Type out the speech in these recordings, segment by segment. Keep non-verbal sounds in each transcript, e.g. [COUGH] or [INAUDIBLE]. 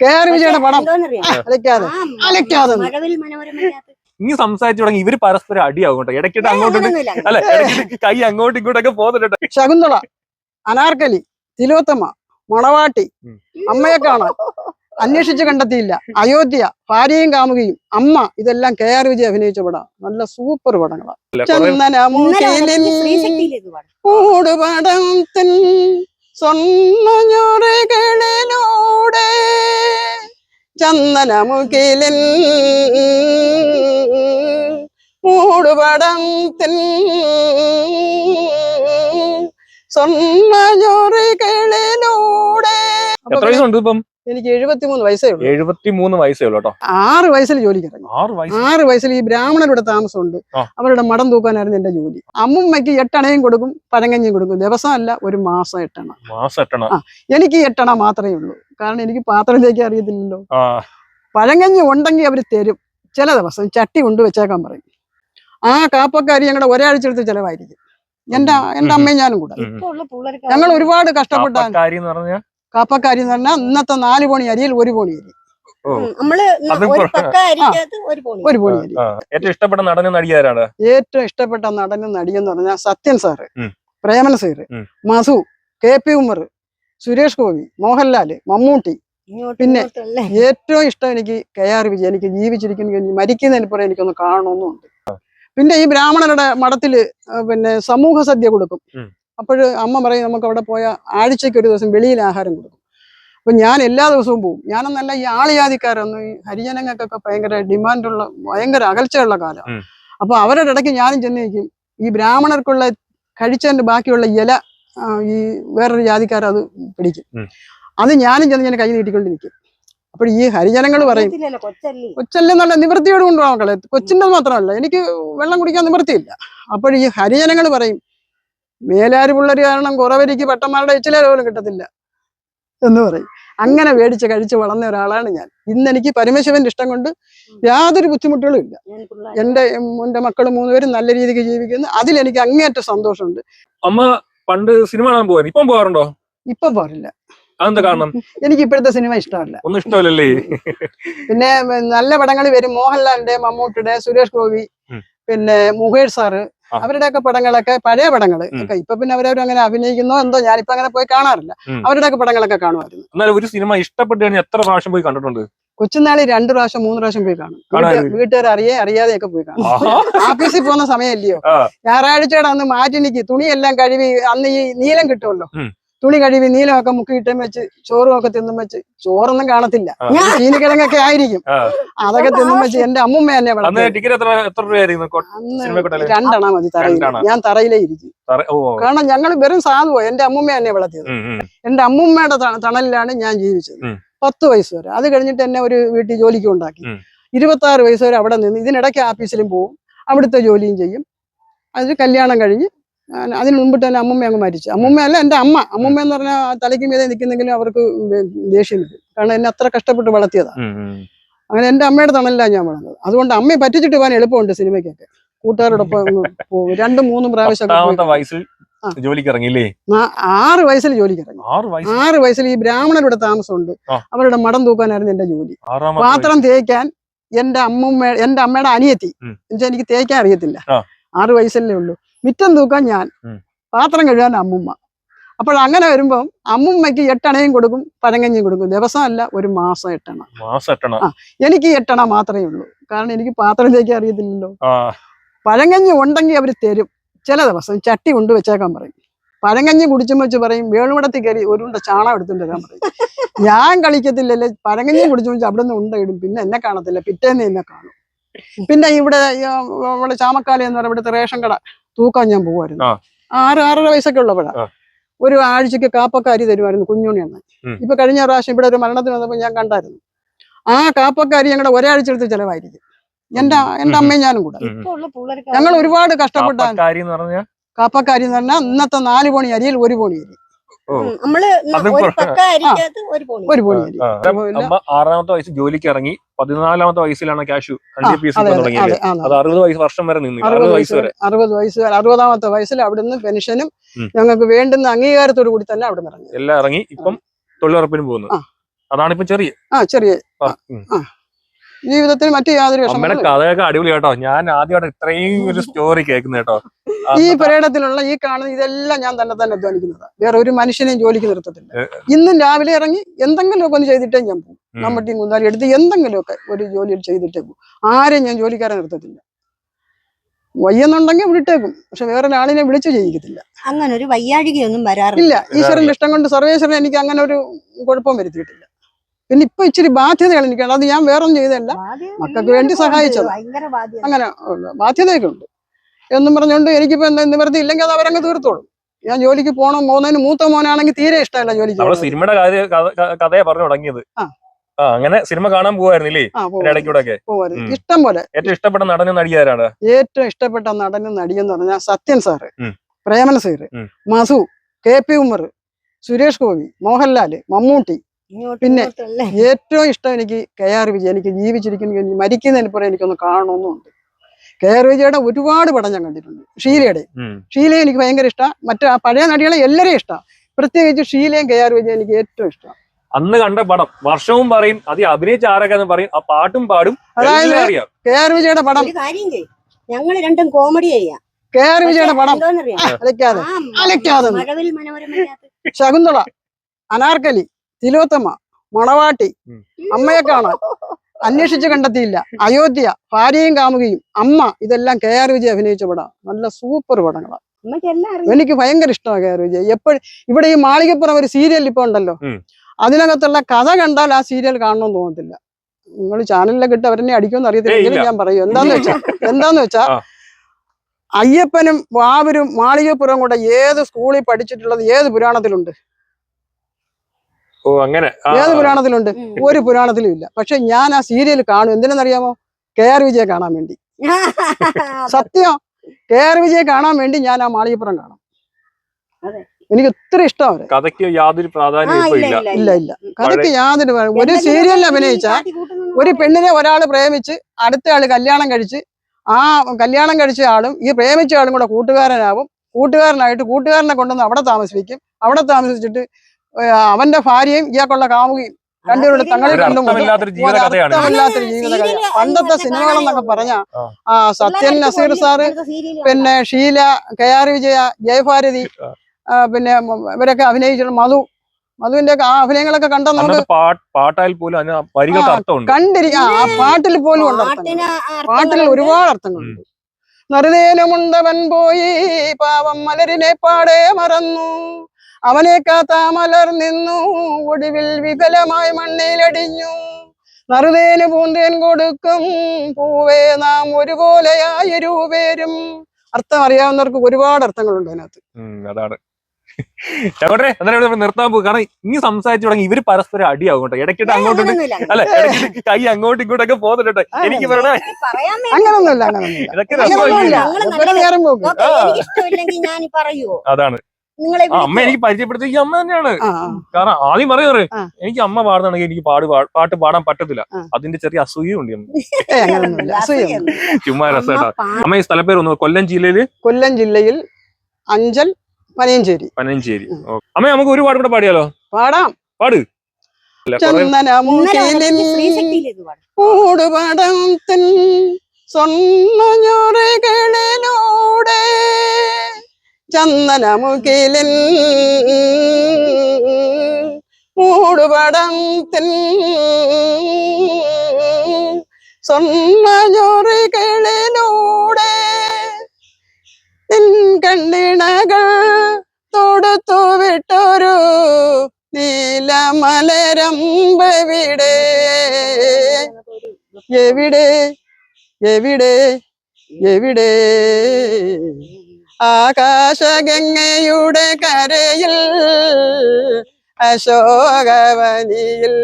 K R വിജയുടെ പടം? അലക്കാതെ ഇനി സംസാരിച്ചു തുടങ്ങി ഇവർ പരസ്പരം അടിയാവും കേട്ടോ. ഇടയ്ക്കിട്ട് അങ്ങോട്ടും അല്ലെ ഇടയ്ക്കിട്ട് കൈ അങ്ങോട്ടും ഇങ്ങോട്ടൊക്കെ പോകുന്നുണ്ട് ശകുന്തള അനാർക്കലി തിലോത്തമ മണവാട്ടി. അമ്മയെ കാണാൻ. അന്വേഷിച്ച് കണ്ടെത്തിയില്ല. അയോധ്യ ഭാര്യയും കാമുകയും അമ്മ ഇതെല്ലാം കെ ആർ വിജയ് അഭിനയിച്ച പടം. നല്ല സൂപ്പർ പടങ്ങളാണ് കുറെ- ചന്ദനമുഖിലിൽ ഉറങ്ങി സ്ത്രീശക്തിയിലേക്ക് പാടും. ചന്ദനമുഖിലിൻ മൂടുപടത്തിൻ സ്വർണഞ്ഞുറകളിലൂടെ എത്ര വയസ്സുണ്ട് ഇപ്പം? എനിക്ക് എഴുപത്തിമൂന്ന് വയസ്സേ ഉള്ളൂ. എഴുപത്തി മൂന്ന് വയസ്സേ ഉള്ളൂ കേട്ടോ. ആറ് വയസ്സിൽ ജോലിക്ക് ഇറങ്ങി. ആറ് വയസ്സ് ആറ് വയസ്സിൽ ഈ ബ്രാഹ്മണരുടെ താമസമുണ്ട്. അവരുടെ മടം തൂക്കാനായിരുന്നു എന്റെ ജോലി. അമ്മുമ്മയ്ക്ക് എട്ടണയും കൊടുക്കും പഴങ്കഞ്ഞിയും കൊടുക്കും. ദിവസം അല്ല ഒരു മാസം എട്ടണ. മാസം എട്ടണ. എനിക്ക് എട്ടണ മാത്രമേ ഉള്ളൂ. കാരണം എനിക്ക് പാത്രം തേക്കാൻ അറിയത്തില്ലല്ലോ. ആ. പഴങ്കഞ്ഞി ഉണ്ടെങ്കിൽ അവർ തരും. ചില ദിവസം ചട്ടി കൊണ്ട് വെച്ചേക്കാൻ പറയും. ആ കാപ്പക്കാരി ഞങ്ങളുടെ ഒരാഴ്ച എടുത്ത് ചിലവായിരിക്കും. എന്റെ എന്റെ അമ്മയും ഞാനും കൂടെ. ഇപ്പൊ ഉള്ള പിള്ളേർക്ക് ഞങ്ങൾ ഒരുപാട് കഷ്ടപ്പെട്ടാണ് കാപ്പക്കാരി എന്ന് പറഞ്ഞാൽ ഇന്നത്തെ നാല് പോണി അരിയിൽ ഒരു പോണി അരി. നമ്മൾ ഒരു പോണി ഒരു പോണി അരി. ഏറ്റവും ഇഷ്ടപ്പെട്ട നടനും നടിയാരാണ് ഏറ്റവും ഇഷ്ടപ്പെട്ട നടനും നടിയെന്ന് പറഞ്ഞാൽ സത്യൻ സാറ് പ്രേമൻ സാറ് മസു കെ പി ഉമർ സുരേഷ് ഗോപി മോഹൻലാൽ മമ്മൂട്ടി. ഇങ്ങോട്ടും പിന്നെ അല്ലേ? ഏറ്റവും ഇഷ്ടം എനിക്ക് കെ ആർ വിജയ് എനിക്ക് ജീവിച്ചിരിക്കുന്ന എനിക്ക് മരിക്കുന്നതിന് പുറം എനിക്കൊന്ന് കാണണമെന്നുണ്ട് പിന്നെ ഈ ബ്രാഹ്മണരുടെ മഠത്തിൽ പിന്നെ സമൂഹ സദ്യ കൊടുക്കും. ഉം. അപ്പോഴ് അമ്മ പറയും നമുക്ക് അവിടെ പോയ ആഴ്ചയ്ക്ക് ഒരു ദിവസം വെളിയിൽ ആഹാരം കൊടുക്കും. അപ്പം ഞാൻ എല്ലാ ദിവസവും പോകും ഞാനെന്നല്ല ഈ ആളിയാതിക്കാരൊന്നും ഈ ഹരിജനങ്ങൾക്കൊക്കെ ഭയങ്കര ഡിമാൻഡുള്ള ഭയങ്കര അകൽച്ചയുള്ള കാലം. അപ്പോൾ അപ്പൊ അവരുടെ ഇടയ്ക്ക് ഞാനും ചെന്ന് നിൽക്കും. ഈ ബ്രാഹ്മണർക്കുള്ള കഴിച്ചതിന്റെ ബാക്കിയുള്ള ഇല ഈ വേറൊരു ജാതിക്കാർ അത് പിടിക്കും. അത് ഞാനും ചെന്ന് ഞാൻ കൈ നീട്ടിക്കൊണ്ട് നിൽക്കും. അപ്പോൾ ഈ ഹരിജനങ്ങൾ പറയും കൊച്ചല്ലെന്നുള്ള നിവൃത്തിയോട് കൊണ്ടുപോകാൻ മക്കളെ. കൊച്ചിന്റെ മാത്രമല്ല. എനിക്ക് വെള്ളം കുടിക്കാൻ നിവൃത്തിയില്ല. അപ്പോൾ ഈ ഹരിജനങ്ങൾ പറയും മേലാര് പിള്ളേർ കാരണം കുറവരിക്ക് പട്ടന്മാരുടെ എച്ചിലേര പോലും കിട്ടത്തില്ല എന്ന് പറയും. അങ്ങനെ മേടിച്ച് കഴിച്ച് വളർന്ന ഒരാളാണ് ഞാൻ. ഇന്ന് എനിക്ക് പരമശിവന്റെ ഇഷ്ടം കൊണ്ട് യാതൊരു ബുദ്ധിമുട്ടുകളും ഇല്ല. എന്റെ എന്റെ മക്കൾ മൂന്നുപേരും നല്ല രീതിക്ക് ജീവിക്കുന്നു. അതിൽ എനിക്ക് അങ്ങേയറ്റം സന്തോഷമുണ്ട്. അമ്മ പണ്ട് സിനിമ കാണാൻ പോകാൻ ഇപ്പം പോകാറുണ്ടോ ഇപ്പൊ പോരില്ല അതെന്താ കാരണം? എനിക്ക് ഇപ്പോഴത്തെ സിനിമ ഇഷ്ടമല്ല. ഒന്നും ഇഷ്ടമല്ലല്ലേ? പിന്നെ നല്ല പടങ്ങൾ വരും മോഹൻലാലിന്റെ മമ്മൂട്ടിയുടെ സുരേഷ് ഗോപി പിന്നെ മുകേഷ് സാറ്. അവരുടെയൊക്കെ പടങ്ങളൊക്കെ പഴയ പടങ്ങൾ ഇപ്പൊ പിന്നെ അവരവരും അങ്ങനെ അഭിനയിക്കുന്നോ എന്തോ ഞാനിപ്പോ അങ്ങനെ പോയി കാണാറില്ല. അവരുടെയൊക്കെ പടങ്ങളൊക്കെ കാണുമായിരുന്നു. എന്നാലും ഒരു സിനിമ ഇഷ്ടപ്പെട്ട് എത്ര പ്രാവശ്യം പോയി കണ്ടിട്ടുണ്ട്? കൊച്ചുനാളി രണ്ടു പ്രാവശ്യം മൂന്ന് പ്രാവശ്യം പോയി കാണും. വീട്ടുകാർ അറിയേ അറിയാതെയൊക്കെ പോയി കാണും. ഓഫീസിൽ പോകുന്ന സമയമല്ലയോ. ഞായറാഴ്ചയുടെ അന്ന് മാറ്റി നിൽക്കി തുണിയെല്ലാം കഴുകി അന്ന് ഈ നീലം കിട്ടുമല്ലോ. തുണി കഴുകി നീലമൊക്കെ മുക്കിയിട്ടും വെച്ച് ചോറും ഒക്കെ തിന്നും വെച്ച് ചോറൊന്നും കാണത്തില്ല. ചീനിക്കിഴങ്ങൊക്കെ ആയിരിക്കും. അതൊക്കെ തിന്നും വെച്ച് എന്റെ അമ്മുമ്മ എന്നെ അന്ന് വളർത്തി ടിക്കറ്റ് എത്ര എത്ര രൂപയായിരുന്നു? കൊ- അന്ന് സിനിമക്കൊട്ടല്ലേ? രണ്ടെണ്ണ മതി തറയിൽ. ഞാൻ തറയിലേ ഇരിക്കും. കാരണം ഞങ്ങൾ വെറും സാധുവോ എന്റെ അമ്മുമ്മ എന്നെ വളർത്തിയത്. എന്റെ അമ്മുമ്മയുടെ തണലിലാണ് ഞാൻ ജീവിച്ചത്. പത്ത് വയസ്സ് വരെ. അത് കഴിഞ്ഞിട്ട് എന്നെ ഒരു വീട്ടിൽ ജോലിക്ക് ഉണ്ടാക്കി. ഇരുപത്തി ആറ് വയസ്സ് വരെ അവിടെ നിന്ന് ഇതിനിടയ്ക്ക് ആഫീസിലും പോവും. അവിടുത്തെ ജോലിയും ചെയ്യും. അതിന് കല്യാണം കഴിഞ്ഞ് അതിന് മുമ്പിട്ട് തന്നെ അമ്മുമ്മ അങ്ങ് മരിച്ചു. അമ്മുമ്മയല്ല എന്റെ അമ്മ. അമ്മമ്മ എന്ന് പറഞ്ഞാൽ തലയ്ക്ക് മീതെ നിൽക്കുന്നെങ്കിലും അവർക്ക് ദേഷ്യം വരും. കാരണം എന്നെ അത്ര കഷ്ടപ്പെട്ട് വളർത്തിയതാണ് ഉം. അങ്ങനെ എന്റെ അമ്മയുടെ തണലിലാണ് ഞാൻ വളർന്നത്. അതുകൊണ്ട് അമ്മയെ പറ്റിച്ചിട്ട് പോകാൻ എളുപ്പമുണ്ട് സിനിമയ്ക്കൊക്കെ. കൂട്ടുകാരോടൊപ്പം പോകും. രണ്ടും മൂന്നും പ്രാവശ്യം വയസ്സിൽ ജോലിക്ക് ആറ് വയസ്സിൽ ജോലിക്ക് ഇറങ്ങി ആറ് വയസ്സ് ആറ് വയസ്സിൽ ഈ ബ്രാഹ്മണരുടെ താമസമുണ്ട്. ഉണ്ട് അവരുടെ മടം തൂക്കാനായിരുന്നു എന്റെ ജോലി. പാത്രം തേക്കാൻ എന്റെ അമ്മമ്മ എന്റെ അമ്മയുടെ അനിയത്തി. എന്നുവെച്ചാൽ എനിക്ക് തേക്കാൻ അറിയത്തില്ല. ആറ് വയസ്സല്ലേ ഉള്ളൂ. മിറ്റം തൂക്കാൻ ഞാൻ പാത്രം കഴുകാൻ അമ്മുമ്മ. അപ്പോൾ അങ്ങനെ വരുമ്പം അമ്മുമ്മയ്ക്ക് എട്ടണയും കൊടുക്കും പഴങ്കഞ്ഞിയും കൊടുക്കും. ദിവസം അല്ല ഒരു മാസം എട്ടണ. മാസം ആ. എനിക്ക് എട്ടണ മാത്രമേ ഉള്ളൂ. കാരണം എനിക്ക് പാത്രം തേക്കാൻ അറിയത്തില്ലല്ലോ പഴങ്കഞ്ഞി ഉണ്ടെങ്കിൽ അവർ തരും. ചില ദിവസം ചട്ടി കൊണ്ട് വെച്ചേക്കാൻ പറയും. പഴങ്കഞ്ഞി കുടിച്ചും വെച്ച് പറയും വേളുവിടത്തി കയറി ഒരു ഉണ്ട ചാണം എടുത്തുകൊണ്ട് വരാൻ പറയും. ഞാൻ കളിക്കത്തില്ലല്ലേ പഴങ്കഞ്ഞി കുടിച്ചു വെച്ച് അവിടെ നിന്ന് ഉണ്ട ഇടും. പിന്നെ എന്നെ കാണത്തില്ല. പിറ്റേന്ന് എന്നെ കാണും. പിന്നെ ഇവിടെ ഇവിടെ ചാമക്കാല എന്ന് പറയുമ്പോൾ ഇവിടുത്തെ റേഷൻ കട. തൂക്കാൻ ഞാൻ പോകുമായിരുന്നു ആറ് ആറര വയസ്സൊക്കെ ഉള്ളപ്പോഴാ. ഒരു ആഴ്ചക്ക് കാപ്പക്കാരി തരുമായിരുന്നു കുഞ്ഞുണ്ണി അന്ന്. ഇപ്പൊ കഴിഞ്ഞ പ്രാവശ്യം ഇവിടെ ഒരു മരണത്തിന് വന്നപ്പോൾ ഞാൻ കണ്ടായിരുന്നു. ആ കാപ്പക്കാരി ഞങ്ങളുടെ ഒരാഴ്ച എടുത്ത് ചെലവായിരിക്കും. എന്റെ എന്റെ അമ്മയും ഞാനും കൂടെ. ഞങ്ങൾ ഒരുപാട് കഷ്ടപ്പെട്ടാണ്. കാപ്പക്കാരി എന്ന് പറഞ്ഞാൽ കാപ്പക്കാരി എന്ന് പറഞ്ഞാൽ ഇന്നത്തെ നാല് പോണി അരിയിൽ ഒരു പോണി അരി. നമ്മൾ ഒരു പോണി ആറാമത്തെ വയസ്സ് ജോലിക്ക് ഇറങ്ങി പതിനാലാമത്തെ വയസ്സിലാണ് ക്യാഷ് അതെ തുടങ്ങിയത്. അത് അറുപത് വയസ്സ് വർഷം വരെ നിന്നു. അറുപത് വയസ്സ് വരെ. അറുപത് വയസ്സ് വരെ. അറുപതാമത്തെ വയസ്സിൽ അവിടുന്ന് പെൻഷനും. ഞങ്ങൾക്ക് വേണ്ടുന്ന അംഗീകാരത്തോടു കൂടി തന്നെ അവിടെ ഇറങ്ങി. എല്ലാം ഇറങ്ങി ഇപ്പം തൊഴിലുറപ്പിനും പോകുന്നു. അതാണ് ഇപ്പൊ ചെറിയ. ആ ചെറിയ. ആ, ജീവിതത്തിൽ മറ്റു യാതൊരു കഥയൊക്കെ അടിപൊളി കേട്ടോ. ഞാൻ ആദ്യമായിട്ട് ഇത്രയും ഒരു സ്റ്റോറി കേൾക്കുന്ന കേട്ടോ. ആ, ഈ പര്യടനത്തിലുള്ള ഈ കാണുന്ന ഇതെല്ലാം ഞാൻ തന്നെ തന്നെ അധ്വാനിക്കുന്നത്. വേറെ ഒരു മനുഷ്യനെയും ജോലിക്ക് നിർത്തത്തില്ല. ഇന്നും രാവിലെ ഇറങ്ങി എന്തെങ്കിലുമൊക്കെ ഒന്ന് ചെയ്തിട്ടേ ഞാൻ പോകും നമ്മുടെ കുന്നാലും എടുത്ത് എന്തെങ്കിലുമൊക്കെ ഒരു ജോലി ചെയ്തിട്ടേ പോകും ആരെയും ഞാൻ ജോലിക്കാരെ നിർത്തത്തില്ല. വയ്യെന്നുണ്ടെങ്കിൽ വിളിട്ടേക്കും പക്ഷെ വേറെ ഒരാളിനെ വിളിച്ചു ചെയ്യിക്കത്തില്ല. അങ്ങനെ ഒരു വയ്യാഴികയൊന്നും വരാറില്ല. ഇല്ല ഈശ്വരന്റെ ഇഷ്ടം കൊണ്ട് സർവേശ്വരൻ എനിക്ക് അങ്ങനെ ഒരു കുഴപ്പം വരുത്തിയിട്ടില്ല. പിന്നെ ഇപ്പൊ ഇച്ചിരി ബാധ്യതകൾ എനിക്കാണ് അത് ഞാൻ വേറൊന്നും ചെയ്തല്ല മക്കൾക്ക് വേണ്ടി സഹായിച്ചത്. അങ്ങനെ ബാധ്യതയൊക്കെ ഉണ്ട്. എന്നും പറഞ്ഞുകൊണ്ട് എനിക്കിപ്പോ എന്താ നിവൃത്തി ഇല്ലെങ്കിൽ അത് അവരങ്ങ് തീർത്തോളും. ഞാൻ ജോലിക്ക് പോകണം പോകുന്നതിന് മൂത്ത മോനാണെങ്കിൽ തീരെ ഇഷ്ടമല്ല ജോലിക്ക്. സിനിമയുടെ കഥ- കഥ- കഥ- കഥയെ പറഞ്ഞു തുടങ്ങിയത്. അങ്ങനെ സിനിമ കാണാൻ പോവായിരുന്നില്ലേ ഇടയ്ക്കൂടെ. ഇഷ്ടം പോലെ. ഏറ്റവും ഇഷ്ടപ്പെട്ട നടനും നടിയാരാണ് ഏറ്റവും ഇഷ്ടപ്പെട്ട നടനും നടിയെന്ന് പറഞ്ഞാൽ സത്യൻ സാറ്. പ്രേമൻ പ്രേമന സാറ്. മസു മധു കെ പി ഉമ്മർ സുരേഷ് ഗോപി മോഹൻലാൽ മമ്മൂട്ടി. ഇങ്ങോട്ടും പിന്നെ ഏറ്റവും ഇഷ്ടം എനിക്ക് കെ ആർ വിജയ്. എനിക്ക് ജീവിച്ചിരിക്കുന്ന മരിക്കുന്നതിന് പുറം എനിക്കൊന്ന് കാണണമെന്നുണ്ട്. കെ. ആർ. വിജയുടെ ഒരുപാട് പടം ഞാൻ കണ്ടിട്ടുണ്ട്. ഷീലയുടെ. ഷീല ഷീലയെ എനിക്ക് ഭയങ്കര ഇഷ്ടമാണ് മറ്റേ ആ പഴയ നടികളെ എല്ലാവരെയും ഇഷ്ടമാണ് പ്രത്യേകിച്ച് ഷീലയും കെ. ആർ. വിജയും എനിക്ക് ഏറ്റവും ഇഷ്ടം. അന്ന് കണ്ട പടം. വർഷവും പറയും അത് അഭിനയിച്ച ആരൊക്കെ പറയും ആ പാട്ടും പാടും അതായത് അറിയാം. കെ. ആർ. വിജയുടെ പടം. ഞങ്ങൾ രണ്ടും കോമഡി ചെയ്യാം. കെ. ആർ. വിജയുടെ പടം. അലക്കാതെ അലക്കാതെ ശകുന്തള അനാർക്കലി തിലോത്തമ മണവാട്ടി അമ്മയെ കാണാൻ അന്വേഷിച്ച് കണ്ടെത്തിയില്ല. അയോധ്യ ഭാര്യയും കാമുകയും അമ്മ ഇതെല്ലാം കെ ആർ വിജയ് അഭിനയിച്ച പടം. നല്ല സൂപ്പർ പടങ്ങളാണ് അമ്മയ്ക്ക് എല്ലാം അറിയാം. എനിക്ക് ഭയങ്കര ഇഷ്ടമാണ് കെ ആർ വിജയ്. എപ്പോഴും ഇവിടെ ഈ മാളികപ്പുറം ഒരു സീരിയൽ ഇപ്പൊ ഉണ്ടല്ലോ. അതിനകത്തുള്ള കഥ കണ്ടാൽ ആ സീരിയൽ കാണണമെന്ന് തോന്നത്തില്ല. നിങ്ങൾ ചാനലിലൊക്കെ ഇട്ട് അവരെന്നെ അടിക്കുമെന്ന് അറിയത്തില്ല. ഏയ്, എങ്കിലും ഇല്ല. ഞാൻ പറയും. എന്താന്ന് വെച്ചാ [LAUGHS] എന്താന്ന് വെച്ചാ അയ്യപ്പനും വാവരും മാളികപ്പുറം കൂടെ ഏത് സ്കൂളിൽ പഠിച്ചിട്ടുള്ളത് ഏത് പുരാണത്തിലുണ്ട്? ഓ അങ്ങനെ. ഏത് പുരാണത്തിലുണ്ട്. ഒരു പുരാണത്തിലും ഇല്ല. പക്ഷെ ഞാൻ ആ സീരിയൽ കാണും. എന്തിനെന്നറിയാമോ? കെ ആർ വിജയെ കാണാൻ വേണ്ടി. [LAUGHS] സത്യം കെ ആർ വിജയെ കാണാൻ വേണ്ടി ഞാൻ ആ മാളികപ്പുറം കാണും. അതെ. എനിക്ക് ഒത്തിരി ഇഷ്ടം അവരെ. കഥയ്ക്ക് യാതൊരു ആ, പ്രാധാന്യം ഇല്ല, ഇല്ല. കഥയ്ക്ക് യാതൊരു ഒരു സീരിയലിൽ ഒരു അഭിനയിച്ച ഒരു പെണ്ണിനെ ഒരാൾ പ്രേമിച്ച് അടുത്ത ആൾ കല്യാണം കഴിച്ച് ആ കല്യാണം കഴിച്ച ആളും ഈ പ്രേമിച്ച ആളും കൂടെ കൂട്ടുകാരനാവും. കൂട്ടുകാരനായിട്ട് കൂട്ടുകാരനെ കൊണ്ടുവന്ന് അവിടെ താമസിപ്പിക്കും. അവിടെ താമസിച്ചിട്ട് അവന്റെ ഭാര്യയും ഇയാൾക്കുള്ള കാമുകയും രണ്ടുപേരുടെ തങ്ങളിൽ കണ്ടുമുട്ടും കണ്ടും അർത്ഥമില്ലാത്തൊരു ജീവിത കഥയാണ്. അർത്ഥമില്ലാത്തൊരു ആ, ജീവിത പണ്ടത്തെ സിനിമകളെന്നൊക്കെ പറഞ്ഞ ആ. സത്യൻ നസീർ. സാറ്. പിന്നെ ഷീല കെ ആർ വിജയ ജയഭാരതി പിന്നെ ഇവരൊക്കെ അഭിനയിച്ചിട്ടുണ്ട്. മധു മധുവിന്റെ ഒക്കെ ആ അഭിനയങ്ങളൊക്കെ കണ്ടാൽ നമുക്ക് പോലും കണ്ടിരിക്കാ ആ, പാട്ടിൽ പോലും ഉണ്ട്. പാട്ടിൽ ഒരുപാട് അർത്ഥങ്ങളുണ്ട്. നറുനേനമുണ്ടവൻ പോയി പാവം മലരിനെ പാടേ മറന്നു. അവനെ കാത്താമലർ നിന്നു. ഒടുവിൽ വിഫലമായി മണ്ണിലടിഞ്ഞു. നറുതേന് പൂന്തേൻ കൊടുക്കും. പൂവേ നാം ഒരുപോലെയായ രൂപേരും അർത്ഥം അറിയാവുന്നവർക്ക് ഒരുപാട് അർത്ഥങ്ങളുണ്ട് അതിനകത്ത്. അതാണ്. ചകോട്ടെ എന്നാലും ഇവിടെ നിർത്താൻ പോകും കാരണം ഇനി സംസാരിച്ചു തുടങ്ങി ഇവർ പരസ്പരം അടിയാവും കേട്ടോ. ഇടയ്ക്കിട്ട് അങ്ങോട്ടും അല്ലെ ഇടയ്ക്കിട്ട് കൈ അങ്ങോട്ടും ഇങ്ങോട്ടൊക്കെ പോകുന്നുണ്ട് എനിക്ക് പറയണേ ഇതൊക്കെ അതാണ്. നിങ്ങളെ അമ്മ എനിക്ക് പരിചയപ്പെടുത്തി അമ്മ തന്നെയാണ്. കാരണം ആദ്യം പറയുന്നത് എനിക്ക് അമ്മ പാടുന്നുണ്ടെങ്കിൽ എനിക്ക് പാട് പാട്ട് പാടാൻ പറ്റത്തില്ല. അതിന്റെ ചെറിയ അസൂയ ഉണ്ട് എനിക്ക്. ഏയ് അങ്ങനൊന്നുമില്ല. അസൂയ അസൂയൊന്നുമില്ല. ചുമ്മാ അമ്മ രസമായിട്ടാ അമ്മ ഈ സ്ഥലപ്പേര് ഒന്ന് കൊല്ലം ജില്ലയിൽ? കൊല്ലം ജില്ലയിൽ അഞ്ചൽ പനയഞ്ചേരി. പനഞ്ചേരി ഉം. അമ്മ നമുക്ക് ഒരു പാട്ട് കൂടെ പാടിയാലോ? പാടാം. പാട്. ഇല്ല, കുറേ- തൻ ചന്ദനമുകിലിൻ വന്നിട്ട് ചന്ദനമുകിലിൻ മൂടുപടത്തിൽ സ്വർണജോറികളിലൂടെ നിൻ കണ്ണിണകൾ തൊടുത്തു വിട്ടൊരു നീലമലരമ്പവിടെ എവിടെ? എവിടെ? എവിടെ? ആകാശഗംഗയുടെ കരയിൽ അശോകവനിയിൽ.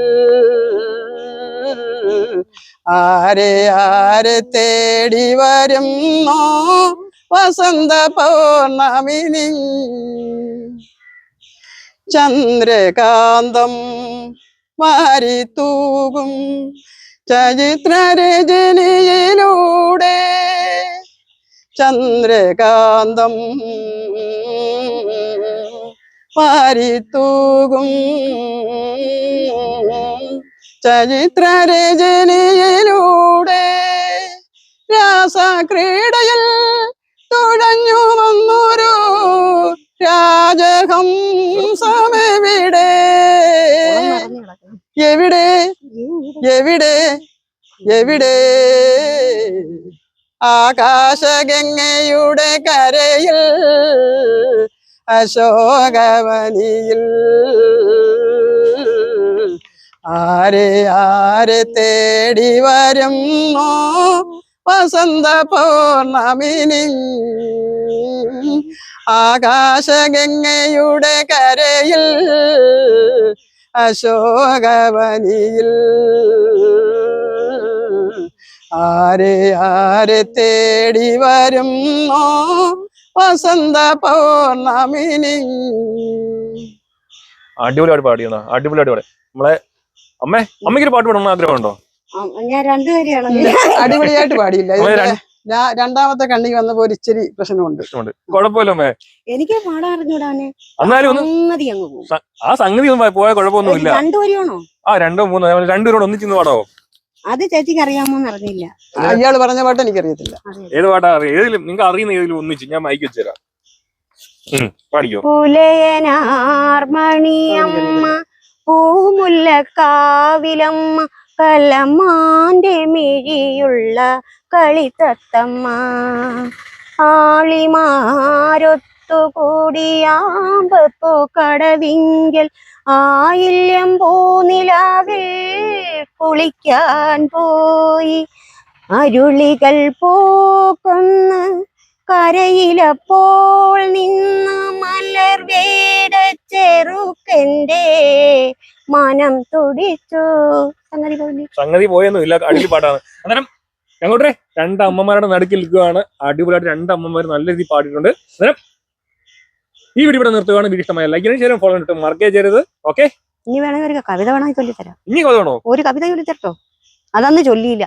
ആരെ ആരെ തേടി വരുന്നോ? വസന്ത പൗർണമിനി. ചന്ദ്രകാന്തം വാരി തൂകും ചരിത്രരചനയിലൂടെ ചന്ദ്രകാന്തം പാരിത്തൂകും. ചരിത്രരചനയിലൂടെ രാസക്രീഡയിൽ തുഴഞ്ഞു വന്നൊരു രാജഹംസമെവിടെ എവിടെ? എവിടെ? എവിടെ? ആകാശഗംഗയുടെ കരയിൽ അശോകവനിയിൽ. ആരെ ആരെ തേടി വരുന്നോ വസന്ത പൗർണമിനി? ആകാശഗംഗയുടെ കരയിൽ അശോകവനിയിൽ. ആരെ ആരെ തേടി വരുന്നോ? വസന്ത പൗർണമിനി. അടിപൊളിയായിട്ട് പാടിയാണ് അടിപൊളിയായിട്ട് പാടി. നമ്മളെ അമ്മേ അമ്മയ്ക്ക് ഒരു പാട്ട് പാടണം ആഗ്രഹമുണ്ടോ? ആ, ഞാൻ രണ്ടുപേരെയാണ്. അടിപൊളിയായിട്ട് പാടിയില്ല. ഞാൻ രണ്ടാമത്തെ കണ്ണി വന്നപ്പോ ഒരു ഇച്ചിരി പ്രശ്നമുണ്ട്. ഇഷ്ടമുണ്ട് കുഴപ്പമില്ല അമ്മേ. എനിക്ക് പാടാൻ അറിഞ്ഞൂടാനെ സംഗതി അങ്ങ് ആ സംഗതി ഒന്നും പോയാൽ കുഴപ്പമൊന്നുമില്ല. രണ്ടുപേരെയാണോ ആ രണ്ടോ മൂന്നോ രണ്ടുപേരോട് ഒന്നിച്ചിന്ന് പാടാവോ? അത് ചേച്ചിക്ക് അറിയാമോന്ന് അറിഞ്ഞില്ല. അയാൾ പറഞ്ഞ പാട്ട് എനിക്കറിയത്തില്ല. അറിയത്തില്ല ഏത് പാട്ടാ? അറിയാം ഏതിലും നിങ്ങൾക്ക് അറിയുന്ന ഏതിലും ഒന്നിച്ച് ഞാൻ മൈക്ക് വെച്ചുതരാം പുലയനാർമണിയമ്മ പാടിക്കോ. പുലയനാർമണിയമ്മ പൂമുല്ലക്കാവിലമ്മ കലമാന്റെ മിഴിയുള്ള കളിത്തത്തമ്മ ആളിമാരൊത്തുകൂടിയാമ്പപ്പൂ കടവിങ്കൽ ആയില്യം പൂനിലാവിൽ കുളിക്കാൻ പോയി. അരുളികൾ പോക്കൊന്ന്. കരയിലപ്പോൾ നിന്ന് മലർ വേട ചെറുക്കന്റെ മനം തുടിച്ചു. സംഗതി പോയില്ലേ? സംഗതി പോയൊന്നും ഇല്ല. അടിപൊളി പാട്ടാണ്. അന്നേരം ഞങ്ങളുടെ രണ്ട് അമ്മമാരുടെ നടുക്കിൽ നിൽക്കുകയാണ്. അടിപൊളിയായിട്ട് രണ്ട് നല്ല രീതിയിൽ പാടിയിട്ടുണ്ട്. അന്നേരം ഈ വീഡിയോ ഇവിടെ നിർത്തുകയാണ്. വീഡിയോ ഇഷ്ടമായ ലൈക്കിനും ചെയ്യാനും ഫോളോ ചെയ്തിട്ട് മറക്കേ ചെയ്യരുത്. ഓക്കെ ഇനി വേണമെങ്കിൽ ഒരു കവിത വേണമെങ്കിൽ ചൊല്ലിത്തരാം. ഇനി കവിത വേണോ? ഒരു കവിത ചൊല്ലിത്തരട്ടോ. അതന്ന് ചൊല്ലിയില്ല.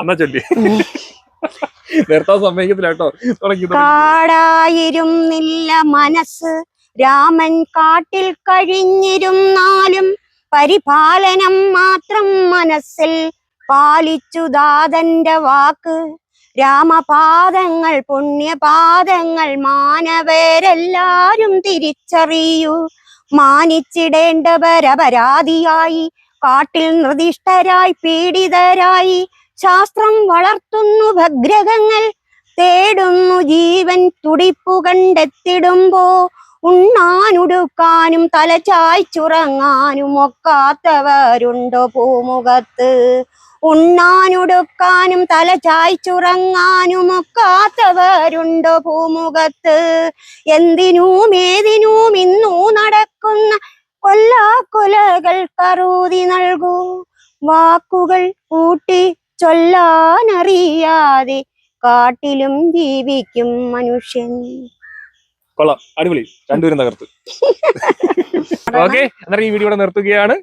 അന്നാ ചൊല്ലി. നിർത്താൻ സമ്മതിക്കത്തില്ല കേട്ടോ. കാടായിരുന്നില്ല മനസ്സ്. രാമൻ കാട്ടിൽ കഴിഞ്ഞിരുന്നാലും പരിപാലനം മാത്രം മനസ്സിൽ പാലിച്ചു ദാതന്റെ വാക്ക്. രാമപാദങ്ങൾ പുണ്യപാദങ്ങൾ മാനവരെല്ലാരും തിരിച്ചറിയൂ. മാനിച്ചിടേണ്ടവരപരാധിയായി കാട്ടിൽ നിർദിഷ്ടരായി പീഡിതരായി ശാസ്ത്രം വളർത്തുന്നു ഭഗ്രഹങ്ങൾ തേടുന്നു ജീവൻ തുടിപ്പു കണ്ടെത്തിടുമ്പോ ഉണ്ണാനുടുക്കാനും തലചായ്ച്ചുറങ്ങാനും ഒക്കാത്തവരുണ്ടോ ഭൂമുഖത്ത്? ഉണ്ണാനുടുക്കാനും തല ഒക്കാത്തവരുണ്ടോ ഭൂമുഖത്ത് എന്തിനും ഏതിനും ഇന്നു നടക്കുന്ന കൊല്ലാക്കൊലകൾ കറൂതി നൽകൂ. വാക്കുകൾ കൂട്ടി ചൊല്ലാനറിയാതെ കാട്ടിലും ജീവിക്കും മനുഷ്യൻ. കൊള്ളാം. അടിപൊളി. രണ്ടുപേരും തകർത്ത്. [LAUGHS] ഓക്കെ അന്നേരം ഈ വീഡിയോ ഇവിടെ നിർത്തുകയാണ്.